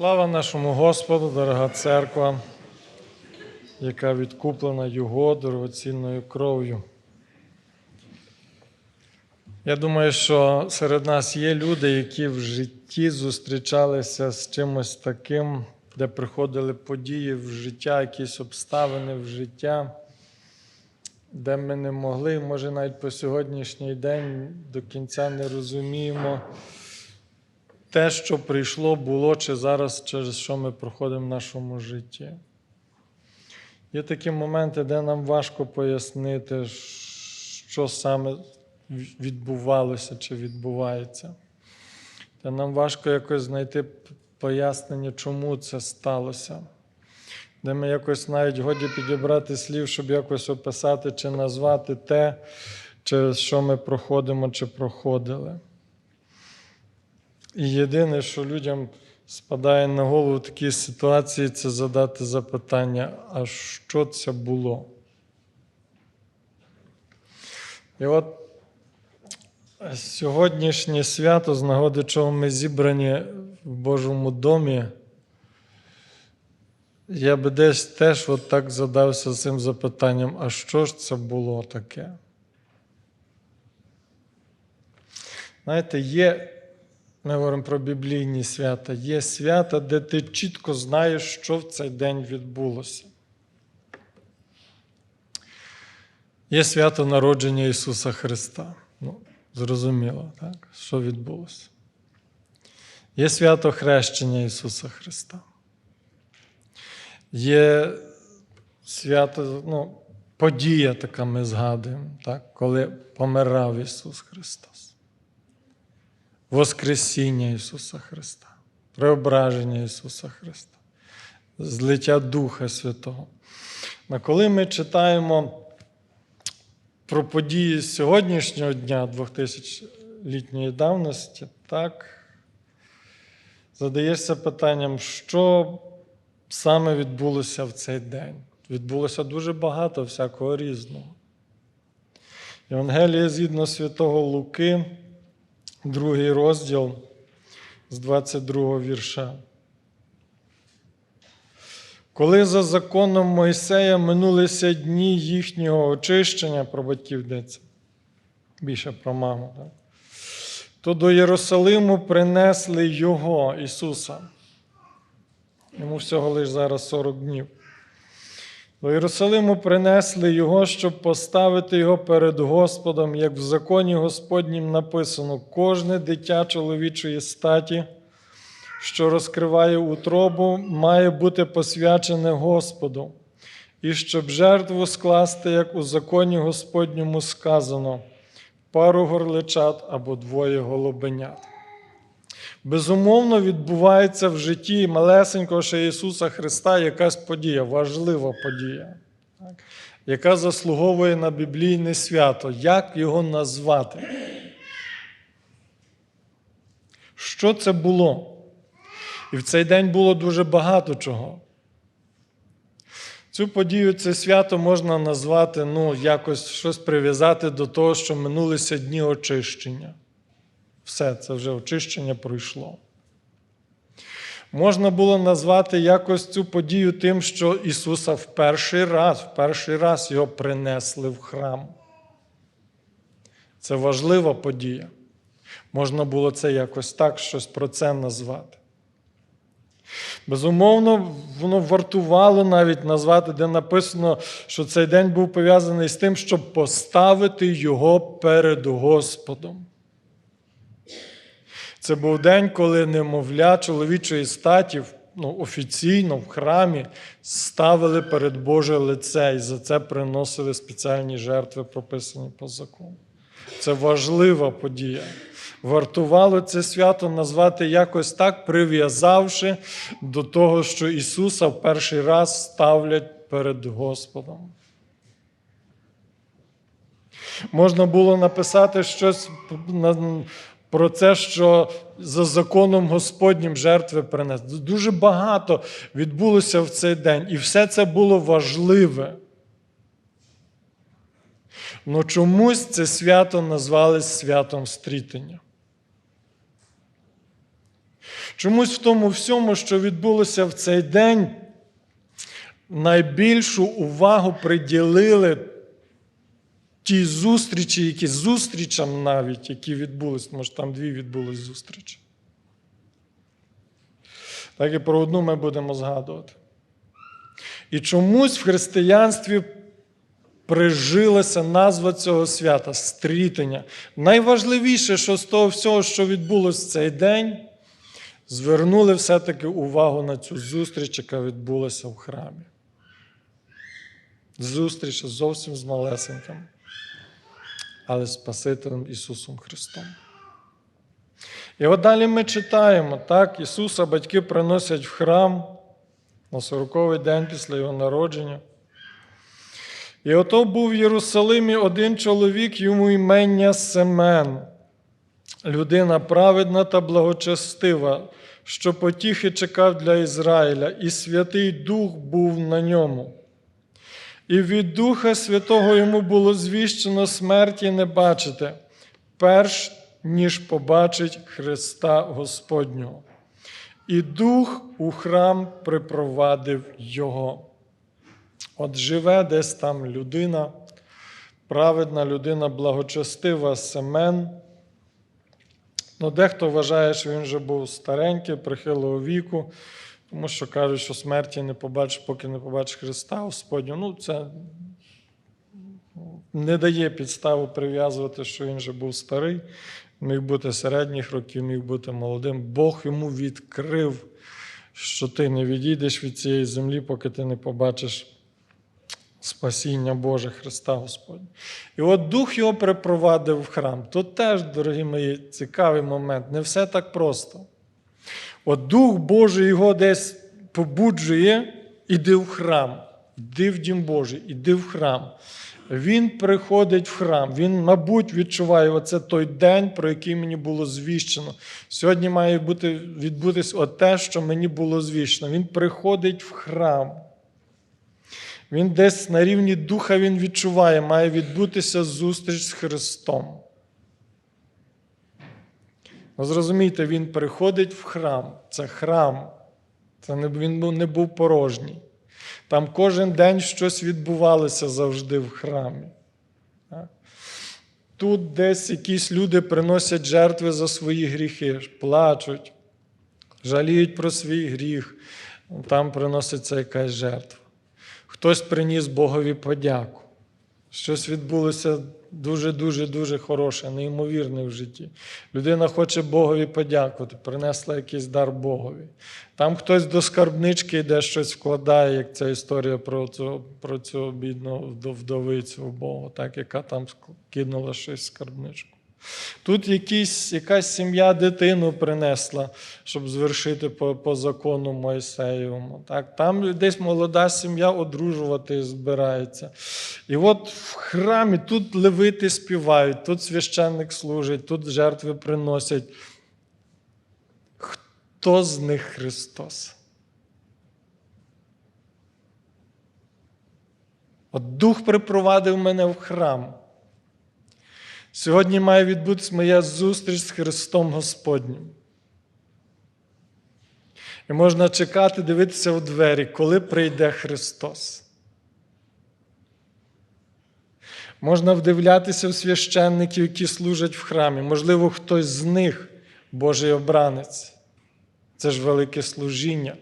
Слава нашому Господу, дорога церква, яка відкуплена Його дорогоцінною кров'ю. Я думаю, що серед нас є люди, які в житті зустрічалися з чимось таким, де приходили події в життя, якісь обставини в життя, де ми не могли, може навіть по сьогоднішній день до кінця не розуміємо те, що прийшло, було чи зараз, через що ми проходимо в нашому житті. Є такі моменти, де нам важко пояснити, що саме відбувалося чи відбувається. Де нам важко якось знайти пояснення, чому це сталося. Де ми якось навіть годі підібрати слів, щоб якось описати чи назвати те, через що ми проходимо чи проходили. І єдине, що людям спадає на голову в такій ситуації, це задати запитання, а що це було? І от сьогоднішнє свято, з нагоди чого ми зібрані в Божому домі, я би десь теж от так задався цим запитанням, а що ж це було таке? Знаєте, є. Ми говоримо про біблійні свята. Є свята, де ти чітко знаєш, що в цей день відбулося. Є свято народження Ісуса Христа. Ну, Зрозуміло, так? що відбулося. Є свято хрещення Ісуса Христа. Є свято, ну, подія така ми згадуємо, так? коли помирав Ісус Христос. Воскресіння Ісуса Христа, преображення Ісуса Христа, злиття Духа Святого. А коли ми читаємо про події сьогоднішнього дня, 2000-літньої давності, так, задаєшся питанням, що саме відбулося в цей день. Відбулося дуже багато всякого різного. Євангеліє згідно святого Луки другий розділ з 22 вірша. Коли за законом Мойсея минулися дні їхнього очищення, про батьків йдеться, більше про маму, так? то до Єрусалиму принесли Його, Ісуса. Йому всього лише зараз 40 днів. До Єрусалиму принесли його, щоб поставити його перед Господом, як в законі Господнім написано: кожне дитя чоловічої статі, що розкриває утробу, має бути посвячене Господу, і щоб жертву скласти, як у законі Господньому сказано, пару горличат або двоє голубенят. Безумовно, відбувається в житті малесенького ще Ісуса Христа якась подія, важлива подія, так? яка заслуговує на біблійне свято. Як його назвати? Що це було? І в цей день було дуже багато чого. Цю подію, це свято можна назвати, ну, якось щось прив'язати до того, що минулися дні очищення. Все, це вже очищення пройшло. Можна було назвати якось цю подію тим, що Ісуса в перший раз, в перший раз його принесли в храм. Це важлива подія. Можна було це якось так щось про це назвати. Безумовно, воно вартувало навіть назвати, де написано, що цей день був пов'язаний з тим, щоб поставити його перед Господом. Це був день, коли немовля чоловічої статі ну, офіційно в храмі ставили перед Боже лице і за це приносили спеціальні жертви, прописані по закону. Це важлива подія. Вартувало це свято назвати якось так, прив'язавши до того, що Ісуса в перший раз ставлять перед Господом. Можна було написати щось про те, що за законом Господнім жертви принесли. Дуже багато відбулося в цей день, і все це було важливе. Но чомусь це свято назвали святом стрітення. Чомусь в тому всьому, що відбулося в цей день, найбільшу увагу приділили ті зустрічі, які зустрічам навіть, які відбулись, може там дві відбулись зустрічі. Так і про одну ми будемо згадувати. І чомусь в християнстві прижилася назва цього свята стрітення. Найважливіше, що з того всього, що відбулося в цей день, звернули все-таки увагу на цю зустріч, яка відбулася в храмі. Зустріч зовсім з малесеньким, але Спасителем Ісусом Христом. І от далі ми читаємо, так, Ісуса батьки приносять в храм на 40-й день після Його народження. І ото був в Єрусалимі один чоловік, йому імення Семен, людина праведна та благочестива, що потіхи чекав для Ізраїля, і Святий Дух був на ньому. І від Духа Святого йому було звіщено смерті не бачити, перш ніж побачить Христа Господнього. І Дух у храм припровадив його. От живе десь там людина, праведна людина, благочестива Семен. Ну, Дехто вважає, що він вже був старенький, прихилого віку, тому що кажуть, що смерті не побачиш, поки не побачиш Христа Господнього. Ну, це не дає підставу прив'язувати, що він вже був старий, міг бути середніх років, міг бути молодим. Бог йому відкрив, що ти не відійдеш від цієї землі, поки ти не побачиш спасіння Боже Христа Господня. І от Дух його припровадив в храм. Тут теж, дорогі мої, цікавий момент. Не все так просто. От Дух Божий його десь побуджує, іди в храм, іди в Дім Божий, іди в храм. Він приходить в храм, він, мабуть, відчуває оце той день, про який мені було звіщено. Сьогодні має бути, відбутись те, що мені було звіщено. Він приходить в храм. Він десь на рівні духа він відчуває, має відбутися зустріч з Христом. Ну, Зрозумійте, він приходить в храм. Це храм. Це не, Він не був порожній. Там кожен день щось відбувалося завжди в храмі. Тут десь якісь люди приносять жертви за свої гріхи, плачуть, жаліють про свій гріх. Там приноситься якась жертва. Хтось приніс Богові подяку. Щось відбулося дуже-дуже дуже хороше, неймовірне в житті. Людина хоче Богові подякувати, принесла якийсь дар Богові. Там хтось до скарбнички йде щось вкладає, як ця історія про цю, про цю бідну вдовицю Бога, так, яка там кинула щось в скарбничку. Тут якісь, якась сім'я дитину принесла, щоб звершити по по закону Мойсеєвому. Так? Там десь молода сім'я одружувати збирається. І от в храмі тут левити співають, тут священник служить, тут жертви приносять. Хто з них Христос? От Дух припровадив мене в храм. Сьогодні має відбутися моя зустріч з Христом Господнім. І можна чекати, дивитися у двері, коли прийде Христос. Можна вдивлятися в священників, які служать в храмі. Можливо, хтось з них Божий обранець. Це ж велике служіння.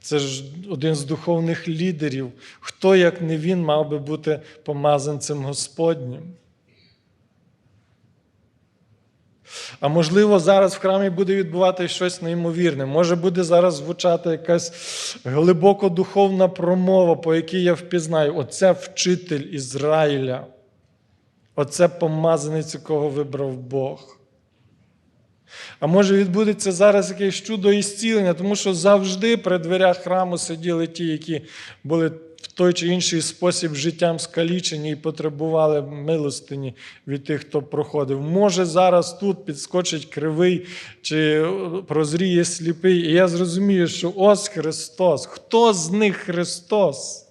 Це ж один з духовних лідерів. Хто, як не він, мав би бути помазанцем Господнім? А можливо, зараз в храмі буде відбуватися щось неймовірне. Може буде зараз звучати якась глибоко духовна промова, по якій я впізнаю. Оце вчитель Ізраїля. Оце помазанець, якого вибрав Бог. А може відбудеться зараз якесь чудо ісцілення, тому що завжди при дверях храму сиділи ті, які були в той чи інший спосіб життям скалічені і потребували милостині від тих, хто проходив. Може, зараз тут підскочить кривий чи прозріє сліпий. І я зрозумію, що ось Христос. Хто з них Христос?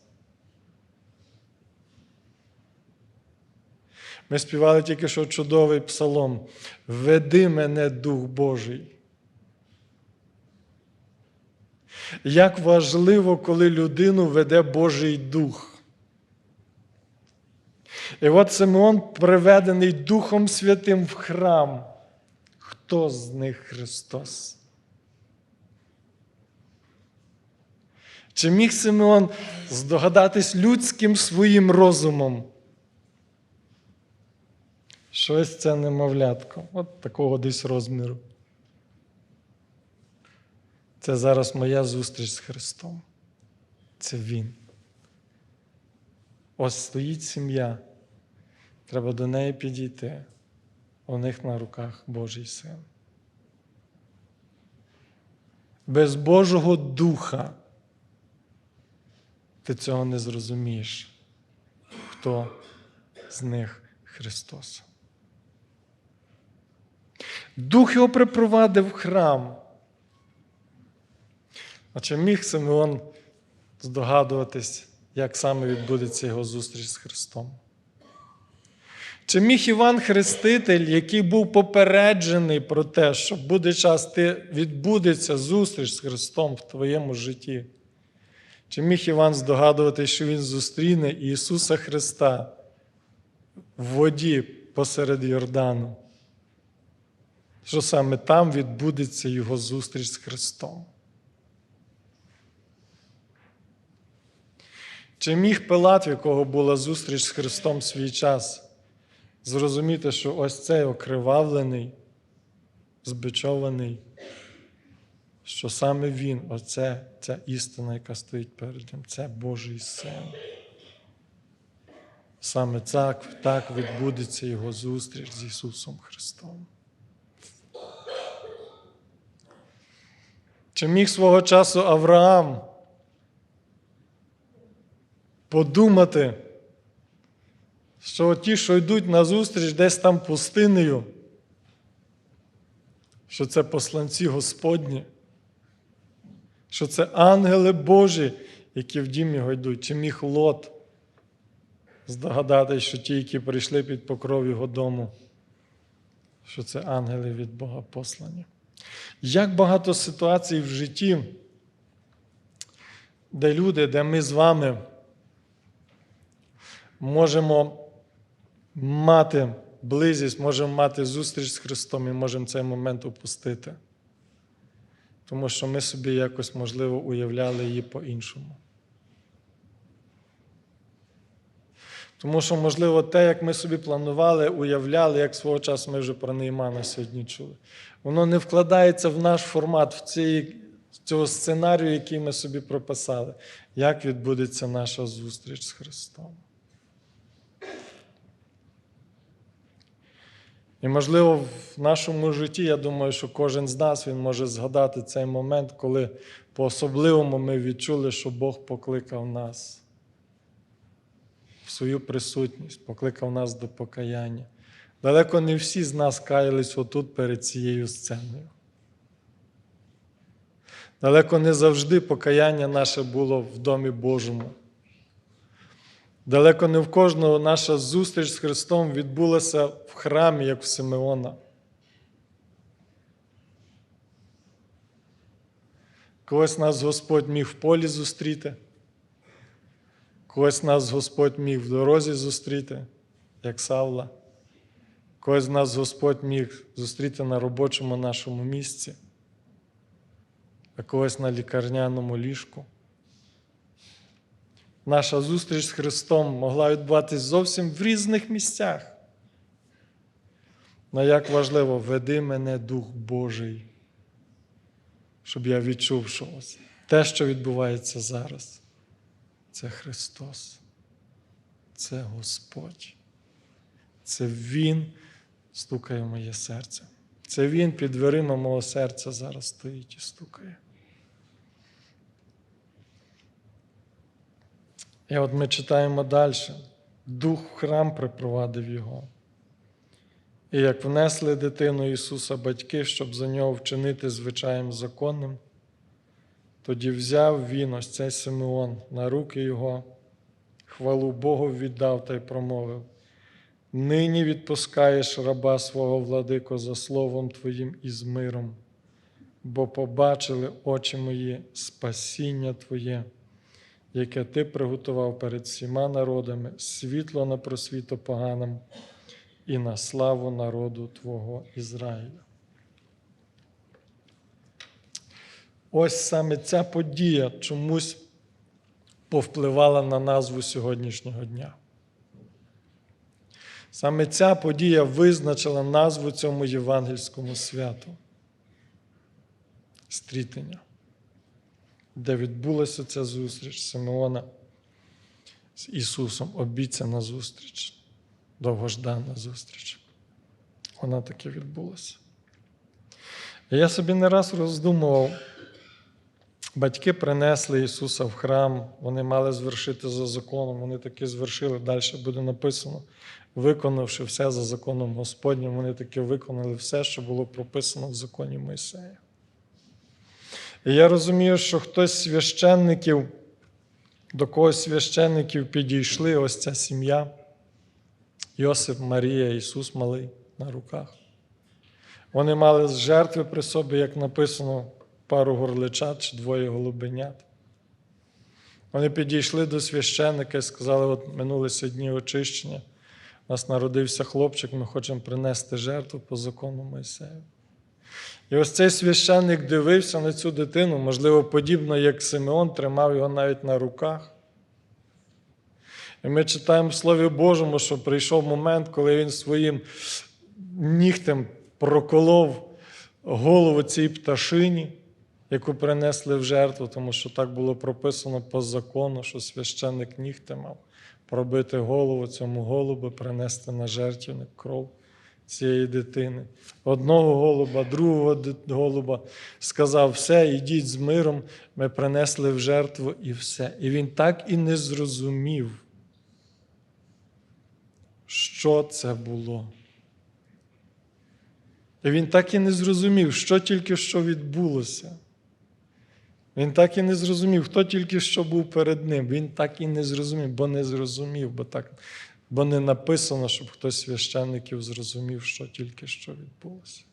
Ми співали тільки що чудовий псалом. Веди мене, Дух Божий. Як важливо, коли людину веде Божий Дух. І от Симеон приведений Духом Святим в храм. Хто з них Христос? Чи міг Симеон здогадатись людським своїм розумом? Щось це немовлятко, от такого десь розміру. Це зараз моя зустріч з Христом. Це Він. Ось стоїть сім'я. Треба до неї підійти. У них на руках Божий син. Без Божого Духа ти цього не зрозумієш, хто з них Христос. Дух його припровадив в храм. А чи міг Симеон здогадуватись, як саме відбудеться його зустріч з Христом? Чи міг Іван Хреститель, який був попереджений про те, що буде час, ти відбудеться зустріч з Христом в твоєму житті? Чи міг Іван здогадуватися, що він зустріне Ісуса Христа в воді посеред Йордану? Що саме там відбудеться Його зустріч з Христом? Чи міг Пилат, в якого була зустріч з Христом в свій час, зрозуміти, що ось цей окривавлений, збичований, що саме Він, оце ця істина, яка стоїть перед ним, це Божий син. Саме так, так відбудеться Його зустріч з Ісусом Христом. Чи міг свого часу Авраам подумати, що ті, що йдуть на зустріч десь там пустинею, що це посланці Господні, що це ангели Божі, які в дім його йдуть, чи міг Лот здогадати, що ті, які прийшли під покров його дому, що це ангели від Бога послані. Як багато ситуацій в житті, де люди, де ми з вами можемо мати близість, можемо мати зустріч з Христом і можемо цей момент упустити. Тому що ми собі якось, можливо, уявляли її по-іншому. Тому що, можливо, те, як ми собі планували, уявляли, як свого часу ми вже про Неймана сьогодні чули, воно не вкладається в наш формат, в цей, цього сценарію, який ми собі прописали, як відбудеться наша зустріч з Христом. І, можливо, в нашому житті, я думаю, що кожен з нас він може згадати цей момент, коли по-особливому ми відчули, що Бог покликав нас в свою присутність, покликав нас до покаяння. Далеко не всі з нас каялись отут перед цією сценою. Далеко не завжди покаяння наше було в Домі Божому. Далеко не в кожного наша зустріч з Христом відбулася в храмі, як в Симеона. Когось нас Господь міг в полі зустріти, когось нас Господь міг в дорозі зустріти, як Савла, когось нас Господь міг зустріти на робочому нашому місці, а когось на лікарняному ліжку. Наша зустріч з Христом могла відбуватись зовсім в різних місцях. Але як важливо, веди мене Дух Божий, щоб я відчув, що те, що відбувається зараз, це Христос, це Господь. Це Він стукає в моє серце. Це Він під дверима мого серця зараз стоїть і стукає. І от ми читаємо далі. Дух в храм припровадив його. І як внесли дитину Ісуса батьки, щоб за нього вчинити звичаєм законним, тоді взяв він ось цей Симеон на руки його, хвалу Богу віддав та й промовив: Нині відпускаєш раба свого владико за словом Твоїм і з миром, бо побачили очі мої спасіння Твоє, яке Ти приготував перед всіма народами, світло на просвіту поганим і на славу народу Твого Ізраїля. Ось саме ця подія чомусь повпливала на назву сьогоднішнього дня. Саме ця подія визначила назву цьому євангельському святу стрітення, де відбулася ця зустріч Симеона з Ісусом, обіцяна зустріч, довгождана зустріч. Вона таки відбулася. Я собі не раз роздумував, батьки принесли Ісуса в храм, вони мали звершити за законом, вони таки звершили, далі буде написано, виконавши все за законом Господнім, вони таки виконали все, що було прописано в законі Мойсея. І я розумію, що хтось з священників, до когось священників підійшли ось ця сім'я, Йосип, Марія, Ісус малий на руках. Вони мали жертви при собі, як написано, пару горличат чи двоє голубенят. Вони підійшли до священника і сказали: от минулися дні очищення. У нас народився хлопчик, ми хочемо принести жертву по закону Мойсею. І ось цей священник дивився на цю дитину, можливо, подібно як Симеон, тримав його навіть на руках. І ми читаємо в Слові Божому, що прийшов момент, коли він своїм нігтем проколов голову цій пташині, яку принесли в жертву, тому що так було прописано по закону, що священник нігтем мав пробити голову цьому голубу, принести на жертвенник кров цієї дитини. Одного голуба, другого голуба сказав: все, ідіть з миром, ми принесли в жертву і все. І він так і не зрозумів, що це було. І він так і не зрозумів, що тільки що відбулося. Він так і не зрозумів, хто тільки що був перед ним. Він так і не зрозумів, бо не зрозумів, бо, так, бо не написано, щоб хтось священників зрозумів, що тільки що відбулося.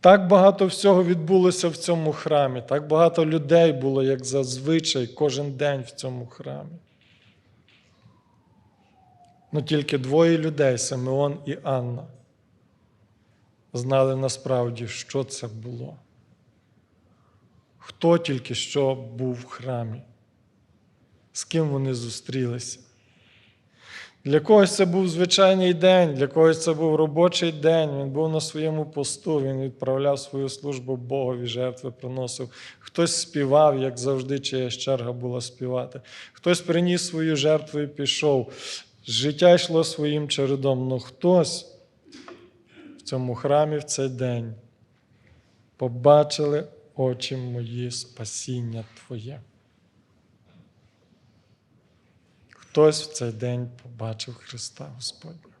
Так багато всього відбулося в цьому храмі, так багато людей було, як зазвичай, кожен день в цьому храмі. Ну тільки двоє людей Симеон і Анна знали насправді, що це було. Хто тільки що був в храмі, з ким вони зустрілися. Для когось це був звичайний день, для когось це був робочий день, він був на своєму посту, він відправляв свою службу Богові, жертви приносив. Хтось співав, як завжди, чиясь черга була співати. Хтось приніс свою жертву і пішов. Життя йшло своїм чередом, але хтось в цьому храмі в цей день побачили очі мої спасіння Твоє. Хтось в цей день побачив Христа Господня.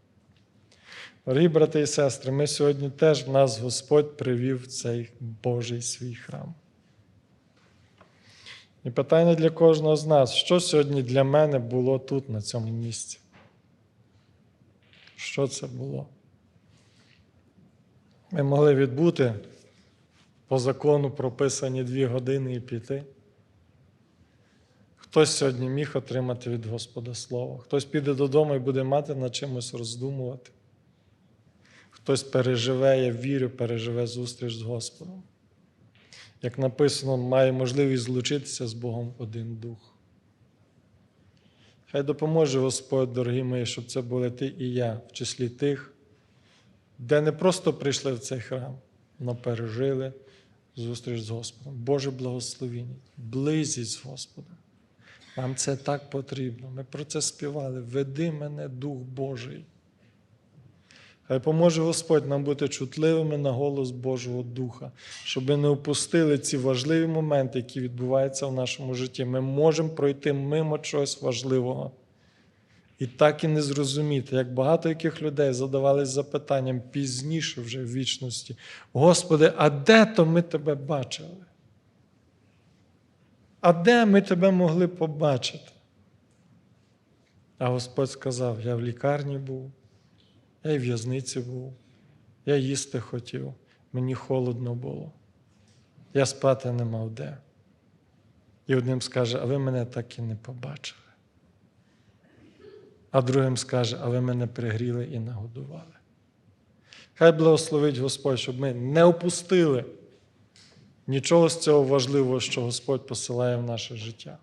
Дорогі брати і сестри, ми сьогодні теж в нас Господь привів цей Божий свій храм. І питання для кожного з нас, що сьогодні для мене було тут, на цьому місці? Що це було? Ми могли відбути по закону прописані дві години і піти. Хтось сьогодні міг отримати від Господа Слово, хтось піде додому і буде мати над чимось роздумувати. Хтось переживе, я вірю, переживе зустріч з Господом. Як написано, має можливість злучитися з Богом один дух. Хай допоможе Господь, дорогі мої, щоб це були ти і я, в числі тих, де не просто прийшли в цей храм, але пережили зустріч з Господом. Боже благословіння, близість з Господом. Нам це так потрібно. Ми про це співали. Веди мене, Дух Божий. Хай поможе Господь нам бути чутливими на голос Божого Духа, щоб ми не опустили ці важливі моменти, які відбуваються в нашому житті. Ми можемо пройти мимо чогось важливого. І так і не зрозуміти, як багато яких людей задавались запитанням пізніше вже в вічності. Господи, а де то ми тебе бачили? А де ми тебе могли побачити? А Господь сказав: я в лікарні був, я і в в'язниці був, я їсти хотів. мені холодно було. Я спати не мав де. І одним скаже, а ви мене так і не побачили. А другим скаже, а ви мене пригріли і нагодували. Хай благословить Господь, щоб ми не опустили нічого з цього важливого, що Господь посилає в наше життя.